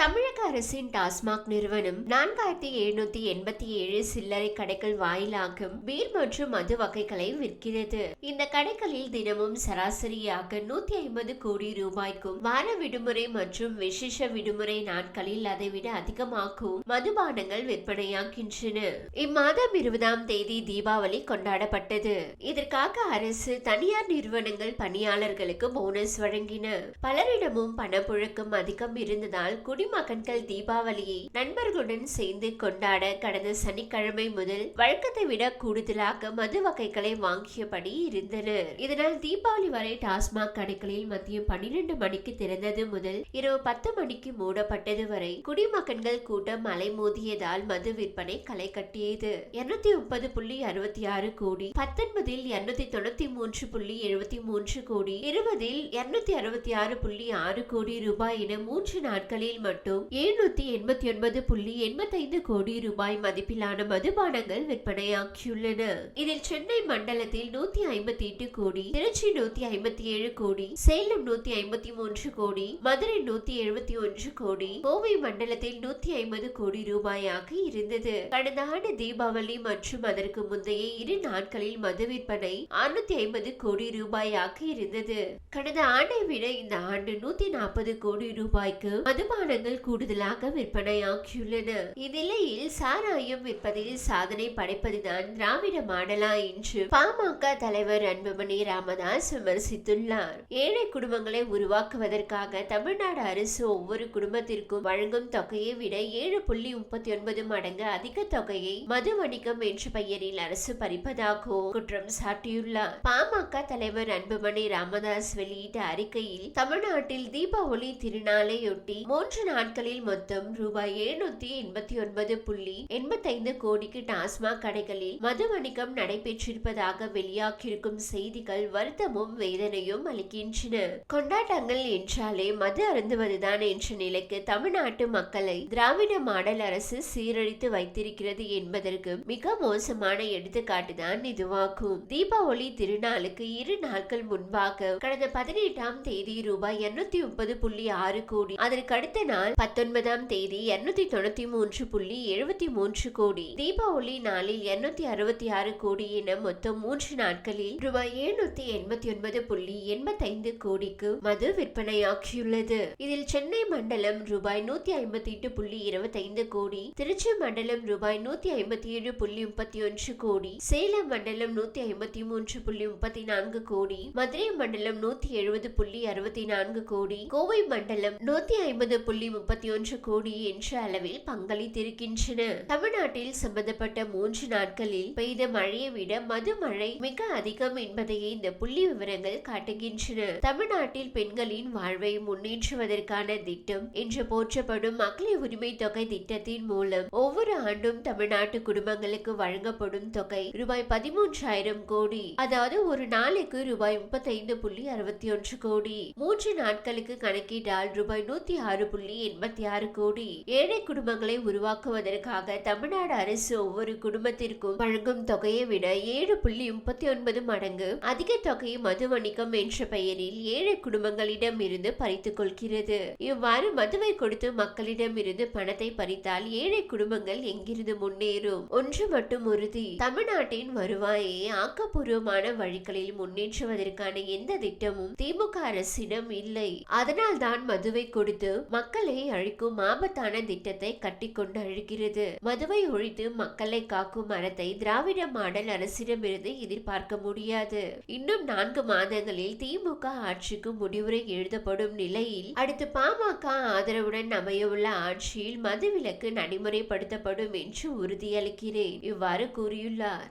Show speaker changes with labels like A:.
A: தமிழக அரசின் டாஸ்மாக் நிறுவனம் நான்காயிரத்தி எழுநூத்தி எண்பத்தி ஏழு சில்லறை கடைகள் வாயிலாகும் பீர் மற்றும் மது வகைகளை விற்கிறது. இந்த கடைகளில் தினமும் சராசரியாக நூத்தி ஐம்பது கோடி ரூபாய்க்கும் வார விடுமுறை மற்றும் விசேஷ விடுமுறை நாட்களில் அதைவிட அதிகமாகவும் மதுபானங்கள் விற்பனையாகின்றன. இம்மாதம் இருபதாம் தேதி தீபாவளி கொண்டாடப்பட்டது. இதற்காக அரசு தனியார் நிறுவனங்கள் பணியாளர்களுக்கு போனஸ் வழங்கின. பலரிடமும் பணப்புழக்கம் அதிகம் இருந்ததால் குடிமகன்கள் தீபாவளியை நண்பர்களுடன் சேர்ந்து கொண்டாட கடந்த சனிக்கிழமை முதல் வழக்கத்தை விட கூடுதலாக மது வகைகளை வாங்கியபடி இருந்தனர். இதனால் தீபாவளி வரை டாஸ்மாக் கடைகளில் மதியம் பன்னிரண்டு மணிக்கு திறந்தது முதல் இரவு பத்து மணிக்கு மூடப்பட்டது வரை குடிமகன்கள் கூட்டம் அலைமோதியதால் மது விற்பனை களை கட்டியது. இருநூத்தி முப்பது புள்ளி அறுபத்தி ஆறு கோடி பத்தொன்பதில் இருநூத்தி தொண்ணூத்தி மூன்று புள்ளி எழுபத்தி மூன்று கோடி இருபதில் இருநூத்தி அறுபத்தி ஆறு புள்ளி ஆறு கோடி ரூபாய் என மூன்று நாட்களில் மட்டும் எழுநூத்தி எண்பத்தி ஒன்பது புள்ளி எண்பத்தைந்து கோடி ரூபாய் மதிப்பிலான மதுபானங்கள் விற்பனையாக்கியுள்ளன இதில் சென்னை மண்டலத்தில் நூத்தி ஐம்பத்தி எட்டு கோடி திருச்சி நூத்தி ஐம்பத்தி ஏழு கோடி சேலம் நூத்தி ஐம்பத்தி மூன்று கோடி மதுரை நூத்தி எழுபத்தி ஒன்று கோடி கோவை மண்டலத்தில் நூத்தி ஐம்பது கோடி ரூபாயாக இருந்தது. கடந்த ஆண்டு தீபாவளி மற்றும் அதற்கு முந்தைய இரு நாட்களில் மது விற்பனை அறுநூத்தி ஐம்பது கோடி ரூபாயாக இருந்தது. கடந்த ஆண்டை விட இந்த ஆண்டு நூத்தி நாற்பது கோடி ரூபாய்க்கு மதுபானங்கள் கூடுதலாக விற்பனையாகியுள்ளன. இந்நிலையில் சாராயம் விற்பதில் சாதனை படைப்பதுதான் திராவிட மாடலா என்று பாமக தலைவர் அன்புமணி ராமதாஸ் விமர்சித்துள்ளார். ஏழை குடும்பங்களை உருவாக்குவதற்காக தமிழ்நாடு அரசு ஒவ்வொரு குடும்பத்திற்கும் வழங்கும் தொகையை விட ஏழு புள்ளி முப்பத்தி ஒன்பது மடங்கு அதிக தொகையை மது வணிகம் என்ற பெயரில் அரசு பறிப்பதாகவும் குற்றம் சாட்டியுள்ளார். பாமக தலைவர் அன்புமணி ராமதாஸ் வெளியிட்ட அறிக்கையில் தமிழ்நாட்டில் தீபாவளி திருநாளையொட்டி மூன்று நாட்களில் மொத்தம் ரூபாய் எழுநூத்தி எண்பத்தி ஒன்பது புள்ளி எண்பத்தைந்து கோடிக்கு டாஸ்மாக் கடைகளில் மது வணிகம் நடைபெற்றிருப்பதாக வெளியாகியிருக்கும் செய்திகள் வருத்தமும் வேதனையும் அளிக்கின்றன. கொண்டாட்டங்கள் என்றாலே மது அருந்துவதுதான் என்ற நிலைக்கு தமிழ்நாட்டு மக்களை திராவிட மாடல் அரசு சீரழித்து வைத்திருக்கிறது என்பதற்கு மிக மோசமான எடுத்துக்காட்டுதான் இதுவாகும். தீபாவளி திருநாளுக்கு இரு நாட்கள் முன்பாக கடந்த பதினெட்டாம் தேதி ரூபாய் இருநூத்தி முப்பது புள்ளி ஆறு கோடி அதற்கு அடுத்த நாள் நாள் பத்தொன்பதாம் தேதி இருநூத்தி தொண்ணூத்தி மூன்று புள்ளி எழுபத்தி மூன்று கோடி. தீபாவளி நாளில் இருநூத்தி அறுபத்தி ஆறு கோடி என மொத்தம் மூன்று நாட்களில் ரூபாய் எழுநூத்தி எண்பத்தி ஒன்பது புள்ளி எண்பத்தைந்து கோடிக்கு மது விற்பனையாக்கியுள்ளது இதில் சென்னை மண்டலம் ரூபாய் நூத்தி ஐம்பத்தி எட்டு புள்ளி இருபத்தைந்து கோடி திருச்சி மண்டலம் ரூபாய் நூத்தி ஐம்பத்தி ஏழு புள்ளி முப்பத்தி ஒன்று கோடி சேலம் மண்டலம் நூத்தி ஐம்பத்தி மூன்று புள்ளி முப்பத்தி நான்கு கோடி மதுரை மண்டலம் நூத்தி எழுபது புள்ளி அறுபத்தி நான்கு கோடி கோவை மண்டலம் நூத்தி ஐம்பது புள்ளி முப்பத்தி ஒன்று கோடி என்ற அளவில் பங்களித்திருக்கின்றன. தமிழ்நாட்டில் சம்பந்தப்பட்ட மூன்று நாட்களில் பெய்த மழையை விட மது மழை மிக அதிகம் என்பதையே இந்த புள்ளி விவரங்கள் காட்டுகின்றன. தமிழ்நாட்டில் பெண்களின் வாழ்வை முன்னேற்றுவதற்கான திட்டம் என்று போற்றப்படும் மகளிர் உரிமை தொகை திட்டத்தின் மூலம் ஒவ்வொரு ஆண்டும் தமிழ்நாட்டு குடும்பங்களுக்கு வழங்கப்படும் தொகை ரூபாய் பதிமூன்றாயிரம் கோடி. அதாவது ஒரு நாளைக்கு ரூபாய் முப்பத்தைந்து புள்ளி அறுபத்தி ஒன்று கோடி. மூன்று நாட்களுக்கு கணக்கிட்டால் ரூபாய் நூத்தி ஆறு புள்ளி எண்பத்தி ஆறு கோடி ஏழை குடும்பங்களை உருவாக்குவதற்காக தமிழ்நாடு அரசு ஒவ்வொரு குடும்பத்திற்கும் வழங்கும் தொகையை விட ஏழு புள்ளி முப்பத்தி ஒன்பது மடங்கு அதிக தொகையை மது வணிகம் என்ற பெயரில் ஏழை குடும்பங்களிடம் இருந்து பறித்துக் கொள்கிறது. இவ்வாறு மதுவை கொடுத்து மக்களிடம் இருந்து பணத்தை பறித்தால் ஏழை குடும்பங்கள் எங்கிருந்து முன்னேறும்? ஒன்று மட்டும் உறுதி. தமிழ்நாட்டின் வருவாயை ஆக்கப்பூர்வமான வழிகளில் முன்னேற்றுவதற்கான எந்த திட்டமும் திமுக அரசிடம் இல்லை. அதனால் தான் மதுவை கொடுத்து மக்கள் அழிக்கும் ஆபத்தான திட்டத்தை கட்டிக்கொண்டு அழுகிறது மதுவை ஒழித்து மக்களை காக்கும் மரத்தை திராவிட மாடல் அரசிடமிருந்து எதிர்பார்க்க முடியாது. இன்னும் நான்கு மாதங்களில் திமுக ஆட்சிக்கு முடிவுரை எழுதப்படும் நிலையில் அடுத்து பாமக ஆதரவுடன் அமையவுள்ள ஆட்சியில் மதுவிலக்கு நடைமுறைப்படுத்தப்படும் என்று உறுதியளிக்கிறேன். இவ்வாறு கூறியுள்ளார்.